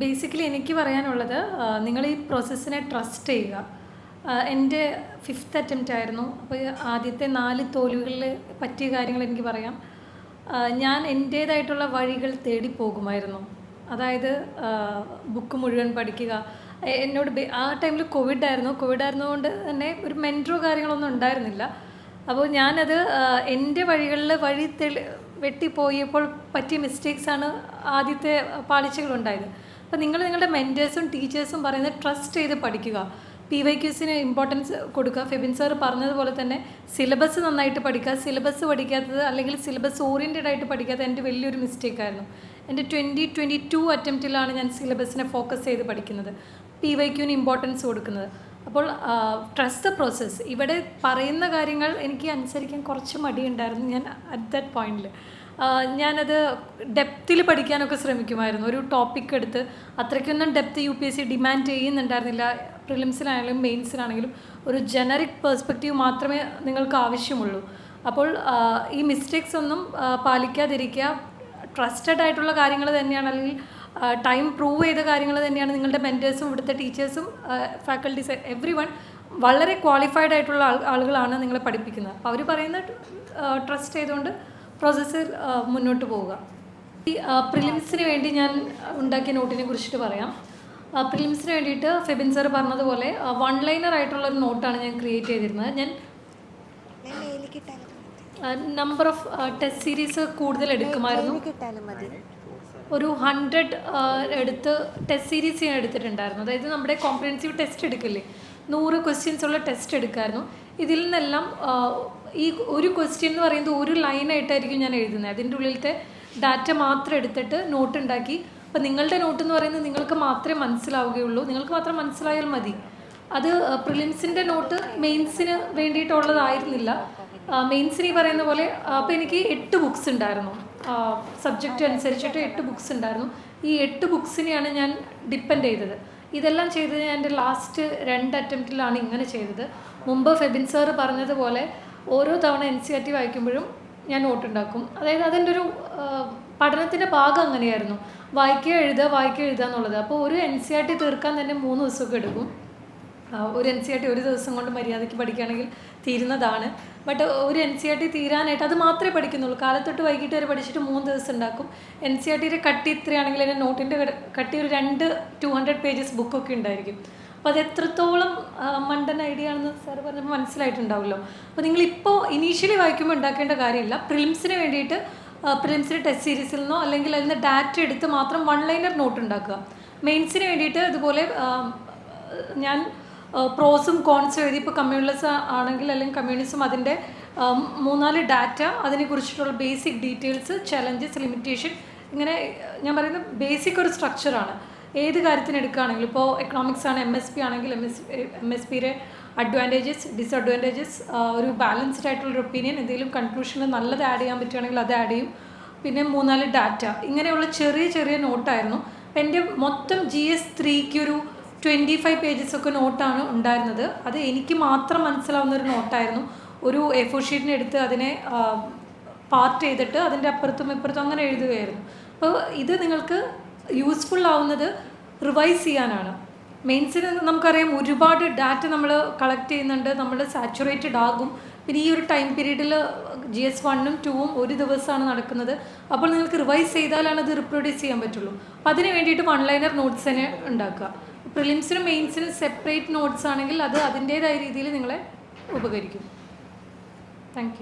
Basically എനിക്ക് പറയാനുള്ളത് നിങ്ങൾ ഈ പ്രോസസ്സിനെ ട്രസ്റ്റ് ചെയ്യുക. എന്റെ ഫിഫ്ത്ത് അറ്റംപ്റ്റ് ആയിരുന്നു. അപ്പോൾ ആദ്യത്തെ നാല് തോൽവികളിൽ പറ്റിയ കാര്യങ്ങൾ എനിക്ക് പറയാം. ഞാൻ എന്റേതായിട്ടുള്ള വഴികൾ തേടി പോകുമായിരുന്നു. അതായത് ബുക്ക് മുഴുവൻ പഠിക്കുക. എന്നോട് ആ ടൈമിൽ കോവിഡ് ആയിരുന്നു. കോവിഡ് ആയിരുന്നതുകൊണ്ട് തന്നെ ഒരു മെൻട്രോ കാര്യങ്ങളൊന്നും ഉണ്ടായിരുന്നില്ല. അപ്പോൾ ഞാനത് എന്റെ വഴികളിൽ വഴി തെളി വെട്ടിപ്പോയപ്പോൾ പറ്റിയ മിസ്റ്റേക്സാണ് ആദ്യത്തെ പാളിച്ചകളുണ്ടായത് അപ്പോൾ നിങ്ങൾ നിങ്ങളുടെ മെന്റേഴ്സും ടീച്ചേഴ്സും പറയുന്നത് ട്രസ്റ്റ് ചെയ്ത് പഠിക്കുക. പി വൈ ക്യൂസിന് ഇമ്പോർട്ടൻസ് കൊടുക്കുക. ഫെബിൻ സാർ പറഞ്ഞതുപോലെ തന്നെ സിലബസ് നന്നായിട്ട് പഠിക്കുക. സിലബസ് പഠിക്കാത്തത് അല്ലെങ്കിൽ സിലബസ് ഓറിയന്റഡ് ആയിട്ട് പഠിക്കാത്തത് എന്റെ വലിയൊരു മിസ്റ്റേക്കായിരുന്നു എന്റെ ട്വന്റി ട്വന്റി ടു അറ്റംപ്റ്റിലാണ് ഞാൻ സിലബസിനെ ഫോക്കസ് ചെയ്ത് പഠിക്കുന്നത്. പി വൈ ക്യൂവിന് ഇമ്പോർട്ടൻസ് കൊടുക്കുന്നത്. അപ്പോൾ ട്രസ്റ്റ് ദ പ്രോസസ്സ് ഇവിടെ പറയുന്ന കാര്യങ്ങൾ എനിക്ക് അനുസരിക്കാൻ കുറച്ച് മടിയുണ്ടായിരുന്നു ഞാൻ അറ്റ് ദാറ്റ് പോയിന്റിൽ ഞാനത് ഡെപ്തിൽ പഠിക്കാനൊക്കെ ശ്രമിക്കുമായിരുന്നു. ഒരു ടോപ്പിക് എടുത്ത് അത്രയ്ക്കൊന്നും depth U P S C demand ചെയ്യുന്നുണ്ടായിരുന്നില്ല. പ്രിലിംസിനാണെങ്കിലും മെയിൻസിനാണെങ്കിലും ഒരു ജനറിക് പേഴ്സ്പെക്റ്റീവ് മാത്രമേ നിങ്ങൾക്ക് ആവശ്യമുള്ളൂ. അപ്പോൾ ഈ മിസ്റ്റേക്സ് ഒന്നും പാലിക്കാതിരിക്കുക ട്രസ്റ്റഡ് ആയിട്ടുള്ള കാര്യങ്ങൾ തന്നെയാണ് അല്ലെങ്കിൽ ടൈം പ്രൂവ് ചെയ്ത കാര്യങ്ങൾ തന്നെയാണ് നിങ്ങളുടെ മെന്റേഴ്സും ഇവിടുത്തെ ടീച്ചേഴ്സും ഫാക്കൽറ്റീസ് എവ്രി വൺ വളരെ ക്വാളിഫൈഡ് ആയിട്ടുള്ള ആളുകളാണ് നിങ്ങളെ പഠിപ്പിക്കുന്നത്. അപ്പോൾ അവർ പറയുന്ന ട്രസ്റ്റ് ചെയ്തുകൊണ്ട് പ്രോസസ്സിൽ മുന്നോട്ട് പോവുക. ഈ പ്രിലിംസിന് വേണ്ടി ഞാൻ ഉണ്ടാക്കിയ നോട്ടിനെ കുറിച്ചിട്ട് പറയാം. പ്രിലിംസിന് വേണ്ടിയിട്ട് ഫെബിൻ സർ പറഞ്ഞതുപോലെ വൺ ലൈനർ ആയിട്ടുള്ള ഒരു നോട്ടാണ് ഞാൻ ക്രിയേറ്റ് ചെയ്തിരുന്നത്. ഞാൻ നമ്പർ ഓഫ് ടെസ്റ്റ് സീരീസ് കൂടുതൽ എടുക്കുമായിരുന്നു. ഒരു ഹൺഡ്രഡ് എടുത്ത് ടെസ്റ്റ് സീരീസ് ഞാൻ എടുത്തിട്ടുണ്ടായിരുന്നു. അതായത് നമ്മുടെ കോംപ്രിഹെൻസീവ് ടെസ്റ്റ് എടുക്കില്ലേ? നൂറ് ക്വസ്റ്റ്യൻസ് ഉള്ള ടെസ്റ്റ് എടുക്കായിരുന്നു. ഇതിൽ നിന്നെല്ലാം ഈ ഒരു ക്വസ്റ്റ്യൻ എന്ന് പറയുന്നത് ഒരു ലൈനായിട്ടായിരിക്കും ഞാൻ എഴുതുന്നത്. അതിന്റെ ഉള്ളിലത്തെ ഡാറ്റ മാത്രം എടുത്തിട്ട് നോട്ട് ഉണ്ടാക്കി. അപ്പം നിങ്ങളുടെ നോട്ട് എന്ന് പറയുന്നത് നിങ്ങൾക്ക് മാത്രമേ മനസ്സിലാവുകയുള്ളൂ. നിങ്ങൾക്ക് മാത്രം മനസ്സിലായാൽ മതി. അത് പ്രിലിംസിന്റെ നോട്ട് മെയിൻസിന് വേണ്ടിയിട്ടുള്ളതായിരുന്നില്ല. മെയിൻസിന് ഈ പറയുന്ന പോലെ അപ്പോൾ എനിക്ക് എട്ട് ബുക്സ് ഉണ്ടായിരുന്നു. സബ്ജക്റ്റ് അനുസരിച്ചിട്ട് എട്ട് ബുക്സ് ഉണ്ടായിരുന്നു. ഈ എട്ട് ബുക്സിനെയാണ് ഞാൻ ഡിപ്പെൻഡ് ചെയ്തത്. ഇതെല്ലാം ചെയ്തത് ഞാൻ എന്റെ ലാസ്റ്റ് രണ്ട് അറ്റംപ്റ്റിലാണ് ഇങ്ങനെ ചെയ്തത്. മുമ്പ് ഫെബിൻ സാറ് പറഞ്ഞതുപോലെ ഓരോ തവണ എൻ സി ആർ ടി വായിക്കുമ്പോഴും ഞാൻ നോട്ടുണ്ടാക്കും അതായത് അതിന്റെ ഒരു പഠനത്തിന്റെ ഭാഗം അങ്ങനെയായിരുന്നു. വായിക്കുക എഴുതുക വായിക്കുക എഴുതുക എന്നുള്ളത്. അപ്പോൾ ഒരു എൻ സി ആർ ടി തീർക്കാൻ തന്നെ മൂന്ന് ദിവസമൊക്കെ എടുക്കും. ഒരു എൻ സി ആർ ടി ഒരു ദിവസം കൊണ്ട് മര്യാദയ്ക്ക് പഠിക്കുകയാണെങ്കിൽ തീരുന്നതാണ്. ബട്ട് ഒരു എൻ സി ആർ ടി തീരാനായിട്ട് അത് മാത്രമേ പഠിക്കുന്നുള്ളൂ. കാലത്തൊട്ട് വൈകിട്ട് വരെ പഠിച്ചിട്ട് മൂന്ന് ദിവസം ഉണ്ടാക്കും. എൻ സി ആർ ടിയുടെ കട്ടി ഇത്രയാണെങ്കിൽ എന്റെ നോട്ടിന്റെ കട്ടി ഒരു രണ്ട് ടു ഹൺഡ്രഡ് പേജസ് ബുക്കൊക്കെ ഉണ്ടായിരിക്കും. അപ്പോൾ അത് എത്രത്തോളം മണ്ടൻ ഐഡിയ ആണെന്ന് സാർ പറഞ്ഞപ്പോൾ മനസ്സിലായിട്ടുണ്ടാവുമല്ലോ. അപ്പോൾ നിങ്ങളിപ്പോൾ ഇനീഷ്യലി വായിക്കുമ്പോൾ ഉണ്ടാക്കേണ്ട കാര്യമില്ല. പ്രിലിംസിന് വേണ്ടിയിട്ട് പ്രിലിംസിന്റെ ടെസ്റ്റ് സീരീസിൽ നിന്നോ അല്ലെങ്കിൽ അതിൽ നിന്ന് ഡാറ്റ എടുത്ത് മാത്രം വൺ ലൈനർ നോട്ട് ഉണ്ടാക്കുക. മെയിൻസിന് വേണ്ടിയിട്ട് ഇതുപോലെ ഞാൻ പ്രോസും കോൺസും എഴുതി ഇപ്പോൾ കമ്മ്യൂണിസം ആണെങ്കിൽ അല്ലെങ്കിൽ കമ്മ്യൂണിസം അതിന്റെ മൂന്നാൽ ഡാറ്റ അതിനെക്കുറിച്ചിട്ടുള്ള ബേസിക് ഡീറ്റെയിൽസ് ചലഞ്ചസ് ലിമിറ്റേഷൻ ഇങ്ങനെ ഞാൻ പറയുന്ന ബേസിക് ഒരു സ്ട്രക്ചറാണ് ഏത് കാര്യത്തിന് എടുക്കുകയാണെങ്കിലും ഇപ്പോൾ എക്കണോമിക്സ് ആണ് എം എസ് പി ആണെങ്കിൽ എം എസ് എം എസ് പിയുടെ അഡ്വാന്റേജസ് ഡിസഡ്വാന്റേജസ് ഒരു ബാലൻസ്ഡ് ആയിട്ടുള്ളൊരു ഒപ്പീനിയൻ എന്തെങ്കിലും കൺക്ലൂഷൻ നല്ലത് ആഡ് ചെയ്യാൻ പറ്റുകയാണെങ്കിൽ അത് ആഡ് ചെയ്യും. പിന്നെ മൂന്നാൽ ഡാറ്റ ഇങ്ങനെയുള്ള ചെറിയ ചെറിയ നോട്ടായിരുന്നു എന്റെ മൊത്തം ജി എസ് ത്രീക്ക് ഒരു ട്വന്റി ഫൈവ് പേജസ് ഒക്കെ നോട്ടാണ് ഉണ്ടായിരുന്നത്. അത് എനിക്ക് മാത്രം മനസ്സിലാവുന്ന ഒരു നോട്ടായിരുന്നു ഒരു എ ഫോർ ഷീറ്റിന് എടുത്ത് അതിനെ പാർട്ട് ചെയ്തിട്ട് അതിന്റെ അപ്പുറത്തും ഇപ്പുറത്തും അങ്ങനെ എഴുതുകയായിരുന്നു. അപ്പോൾ ഇത് നിങ്ങൾക്ക് യൂസ്ഫുൾ ആവുന്നത് റിവൈസ് ചെയ്യാനാണ്. മെയിൻസിന് നമുക്കറിയാം ഒരുപാട് ഡാറ്റ നമ്മൾ കളക്ട് ചെയ്യുന്നുണ്ട്. നമ്മൾ സാച്ചുറേറ്റഡ് ആകും പിന്നെ ഈ ഒരു ടൈം പീരീഡിൽ ജി എസ് വണ്ണും ടൂവും ഒരു ദിവസമാണ് നടക്കുന്നത്. അപ്പോൾ നിങ്ങൾക്ക് റിവൈസ് ചെയ്താലാണ് അത് റിപ്രൊഡ്യൂസ് ചെയ്യാൻ പറ്റുള്ളൂ. അപ്പോൾ അതിന് വേണ്ടിയിട്ട് വൺ ലൈനർ നോട്ട്സ് തന്നെ ഉണ്ടാക്കുക. പ്രിലിംസിനും മെയിൻസിനും സെപ്പറേറ്റ് നോട്ട്സ് ആണെങ്കിൽ അത് അതിന്റേതായ രീതിയിൽ നിങ്ങളെ ഉപകരിക്കും. താങ്ക്